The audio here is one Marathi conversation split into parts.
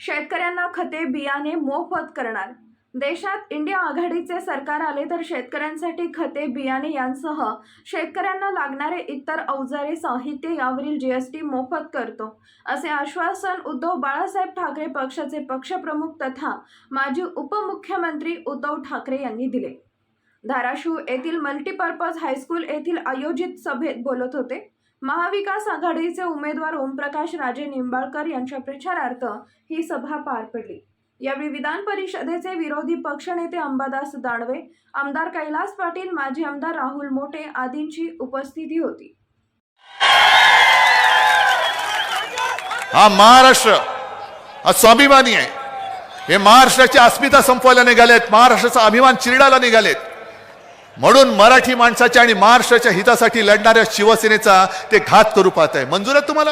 शेतकऱ्यांना खते बियाणे मोफत करणार. देशात इंडिया आघाडीचे सरकार आले तर शेतकऱ्यांसाठी खते बियाणे यांसह शेतकऱ्यांना लागणारे इतर अवजारे साहित्य यावरील जीएसटी मोफत करतो असे आश्वासन उद्धव बाळासाहेब ठाकरे पक्षाचे पक्षप्रमुख तथा माजी उपमुख्यमंत्री उद्धव ठाकरे यांनी दिले. धाराशिव येथील मल्टीपर्पज हायस्कूल येथील आयोजित सभेत बोलत होते. महाविकास आघाडीचे उमेदवार ओमप्रकाश राजे निंबाळकर यांच्या प्रचारार्थ ही सभा पार पडली. यावेळी विधान परिषदेचे विरोधी पक्षनेते अंबादास दानवे आमदार कैलास पाटील माजी आमदार राहुल मोटे आदींची उपस्थिती होती. हा महाराष्ट्र हा स्वाभिमानी आहे. हे महाराष्ट्राची अस्मिता संपवायला निघालेत महाराष्ट्राचा अभिमान चिरडायला निघालेत. म्हणून मराठी माणसाच्या आणि महाराष्ट्राच्या हितासाठी लढणाऱ्या शिवसेनेचा ते घात करू पाहत आहे मंजूर आहे तुम्हाला?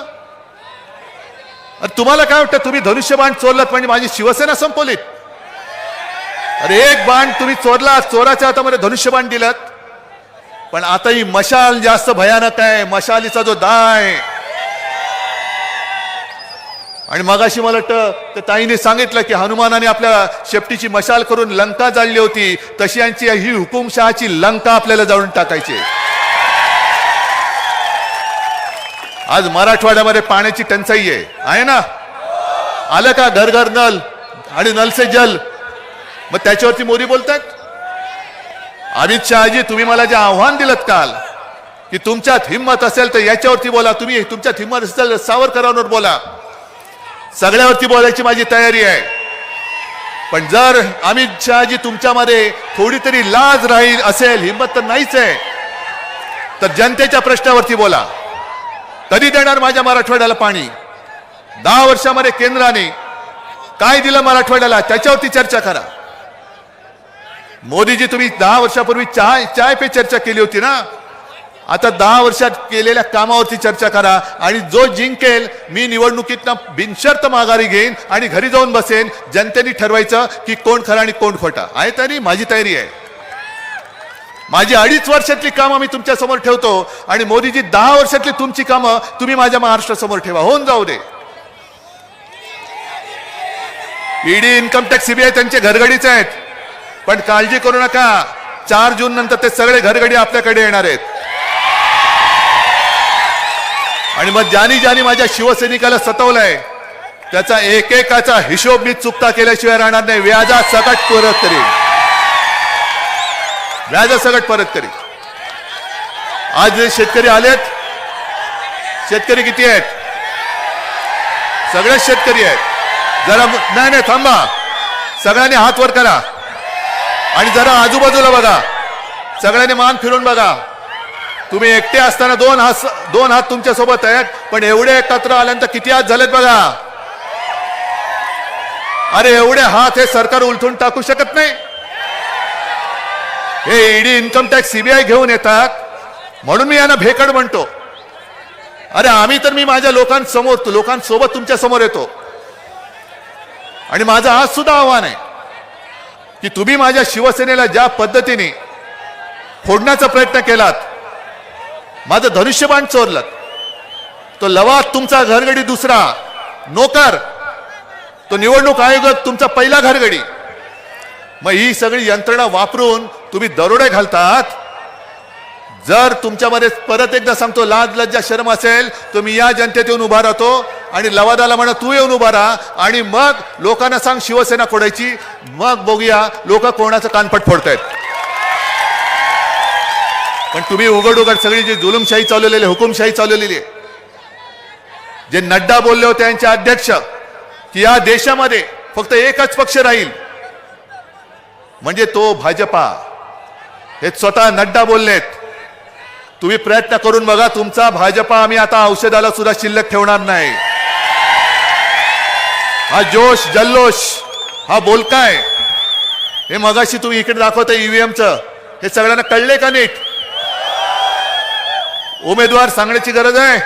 अरे तुम्हाला काय वाटतं? तुम्ही धनुष्यबाण चोरलात म्हणजे माझी शिवसेना संपवलीत. अरे एक बाण तुम्ही चोरला चोराच्या हातामध्ये धनुष्यबाण दिलात. पण आता ही मशाल जास्त भयानक आहे. मशालीचा जो दा आहे आणि मगाशी मला वाटतं त्या ताईने सांगितलं की हनुमानाने आपल्या शेपटीची मशाल करून लंका जाळली होती. तशी यांची ही हुकुमशहाची लंका आपल्याला जाळून टाकायची आज मराठवाड्यामध्ये पाण्याची टंचाई आहे. आहे ना? आलं का घर घर नल आणि नलसे जल? मग त्याच्यावरती मोदी बोलतात? अमित शहाजी तुम्ही मला जे आव्हान दिलं काल की तुमच्यात हिंमत असेल तर याच्यावरती बोला. तुम्ही तुमच्यात हिंमत असेल तर सावरकरांवर बोला. सगळ्यावरती बोलायची माझी तयारी आहे. पण जर अमित शहाजी तुमच्यामध्ये थोडी तरी लाज राहील असेल हिंमत तर नाहीच आहे. तर जनतेच्या प्रश्नावरती बोला. कधी देणार माझ्या मराठवाड्याला पाणी? दहा वर्षामध्ये केंद्राने काय दिलं मराठवाड्याला? त्याच्यावरती चर्चा करा. मोदीजी तुम्ही दहा वर्षापूर्वी चाय चाय पे चर्चा केली होती ना? आता दहा वर्षात केलेल्या कामावरती चर्चा करा आणि जो जिंकेल मी निवडणुकीतनं बिनशर्त माघारी घेईन आणि घरी जाऊन बसेन. जनतेने ठरवायचं की कोण खरं आणि कोण खोटा. आहे तरी? माझी तयारी आहे. माझी अडीच वर्षातली कामं मी तुमच्यासमोर ठेवतो आणि मोदीजी दहा वर्षातली तुमची कामं तुम्ही माझ्या महाराष्ट्रासमोर ठेवा. होऊन जाऊ दे. ईडी इन्कम टॅक्स सीबीआय त्यांचे घरगडीच आहेत. पण काळजी करू नका. चार जून नंतर ते सगळे घरगडी आपल्याकडे येणार आहेत. आणि मग ज्यानी ज्यानी माझ्या शिवसैनिकाला सतवलंय त्याचा एकेकाचा हिशोब मी चुकता केल्याशिवाय राहणार नाही. व्याजा सकट परत करी व्याजा सकट परत करी आज जे शेतकरी आलेत शेतकरी किती आहेत? सगळेच शेतकरी आहेत. जरा नाही नाही थांबा. सगळ्यांनी हात वर करा. आणि जरा आजूबाजूला बघा. सगळ्यांनी मान फिरून बघा. तुम्ही एकटे असताना दोन हात दोन हात तुमच्यासोबत आहेत पण एवढे एकत्र आल्यानंतर किती हात झालेत बघा. अरे एवढे हात हे सरकार उलथून टाकू शकत नाही. हे ईडी इन्कम टॅक्स सीबीआय घेऊन येतात म्हणून मी यांना भेकड म्हणतो. अरे आम्ही तर मी माझ्या लोकांसमोर लोकांसोबत तुमच्यासमोर येतो. आणि माझं आज सुद्धा आव्हान आहे की तुम्ही माझ्या शिवसेनेला ज्या पद्धतीने फोडण्याचा प्रयत्न केलात माझं धनुष्यबाण चोरलं. तो लवाद तुमचा घरगडी दुसरा. नोकर. तो निवडणूक आयोग तुमचा पहिला घरगडी. मग ही सगळी यंत्रणा वापरून तुम्ही दरोडे घालतात. जर तुमच्यामध्ये परत एकदा सांगतो लाज लज्जा शर्म असेल तर मी या जनतेत येऊन उभा राहतो आणि लवादाला म्हणा तू येऊन उभा राहा आणि मग लोकांना सांग शिवसेना फोडायची मग बघूया लोक कोणाचं कानपट फोडतायत. पण तुम्ही उघड उघड सगळी जी जुलुमशाही चालवलेली आहे, हुकुमशाही चालवलेली आहे. जे नड्डा बोलले होते त्यांचे अध्यक्ष की या देशामध्ये फक्त एकच पक्ष राहील. म्हणजे तो भाजपा. हे स्वतः नड्डा बोललेत. तुम्ही प्रयत्न करून बघा तुमचा भाजपा आम्ही आता औषधाला सुद्धा शिल्लक ठेवणार नाही. हा जोश जल्लोष हा बोलकाय. हे मगाशी तुम्ही इकडे दाखवता ईव्हीएमचं हे सगळ्यांना कळले का नीट? उमेदवार सांगण्याची गरज आहे.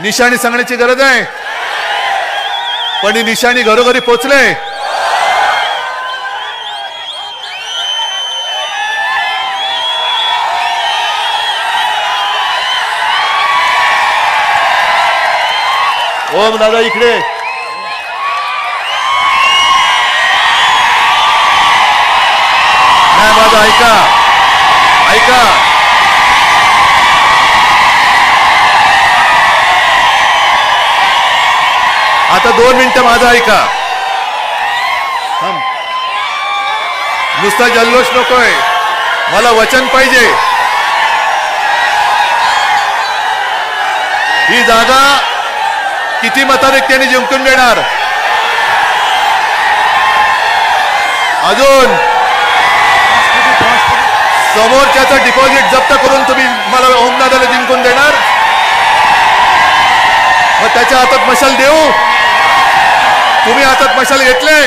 निशाणी सांगण्याची गरज आहे. पण ही निशाणी घरोघरी पोचले. ओम दादा इकडे. नाही माझं ऐका. ऐका. आता दोन मिनिटं माझं ऐका. नुसता जल्लोष नकोय. मला वचन पाहिजे. ही जागा किती मताधिक्याने जिंकून देणार? अजून. समोरच्याचं डिपॉझिट जप्त करून तुम्ही मला ओमदादाला जिंकून देणार? मग त्याच्या हातात मशाल देऊ? तुम्ही हातात मशाल घेतले.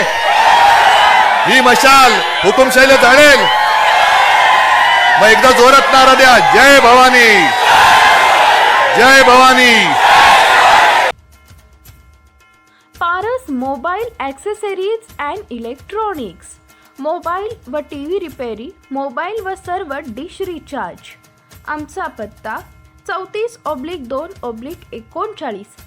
ही मशाल हुकुमशाहीला जाणेल मग एकदा जोरात नारा द्या. जय भवानी. जय Bhavani. Paras mobile accessories and electronics. Mobile व टी व्ही रिपेरी मोबाईल व सर्व डिश रिचार्ज. आमचा पत्ता चौतीस ऑब्लिक दोन ऑब्लिक एकोणचाळीस.